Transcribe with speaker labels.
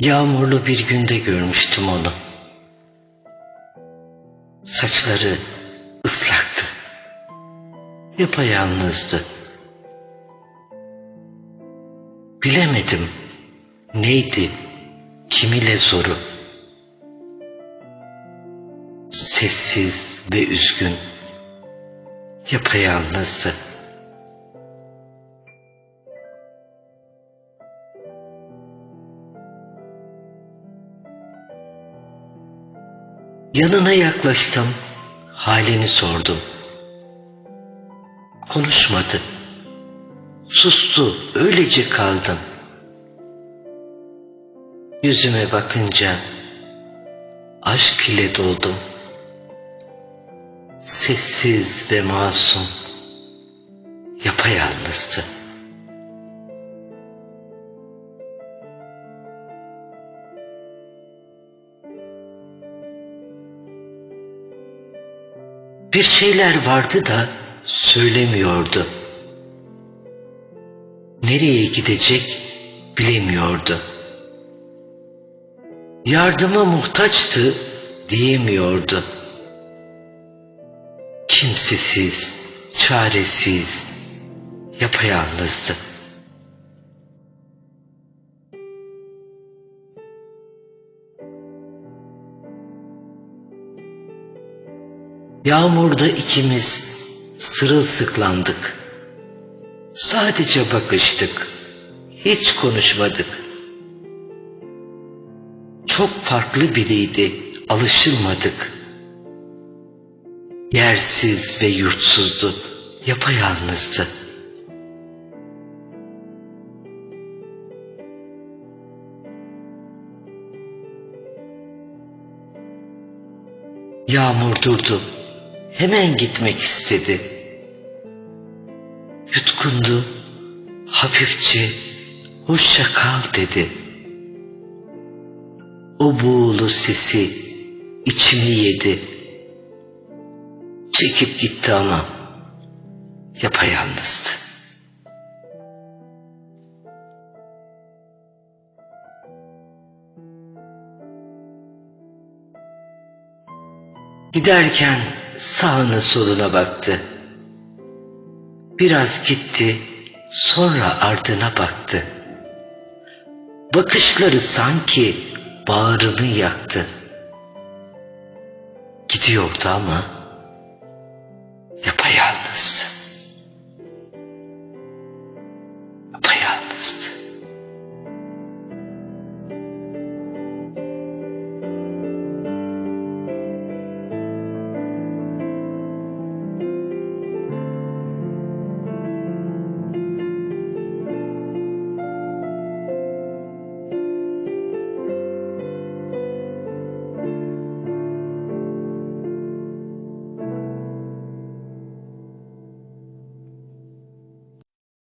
Speaker 1: Yağmurlu bir günde görmüştüm onu. Saçları ıslaktı. Yapayalnızdı. Bilemedim neydi, kim ile zoru. Sessiz ve üzgün, yapayalnızdı. Yanına yaklaştım, halini sordum. Konuşmadı. Sustu, öylece kaldım. Yüzüme bakınca aşk ile doldum. Sessiz ve masum, yapayalnızdı. Bir şeyler vardı da söylemiyordu. Nereye gidecek bilemiyordu. Yardıma muhtaçtı diyemiyordu. Kimsesiz, çaresiz, yapayalnızdı. Yağmurda ikimiz sırılsıklandık. Sadece bakıştık. Hiç konuşmadık. Çok farklı biriydi, alışılmadık. Yersiz ve yurtsuzdu, yapayalnızdı. Yağmur durdu. Hemen gitmek istedi. Yutkundu. Hafifçe hoşça kal dedi. O buğulu sesi içimi yedi. Çekip gitti ama yapayalnızdı. Giderken sağına soluna baktı. Biraz gitti, sonra ardına baktı. Bakışları sanki bağrımı yaktı. Gidiyordu ama yapayalnızdı. Yapayalnızdı.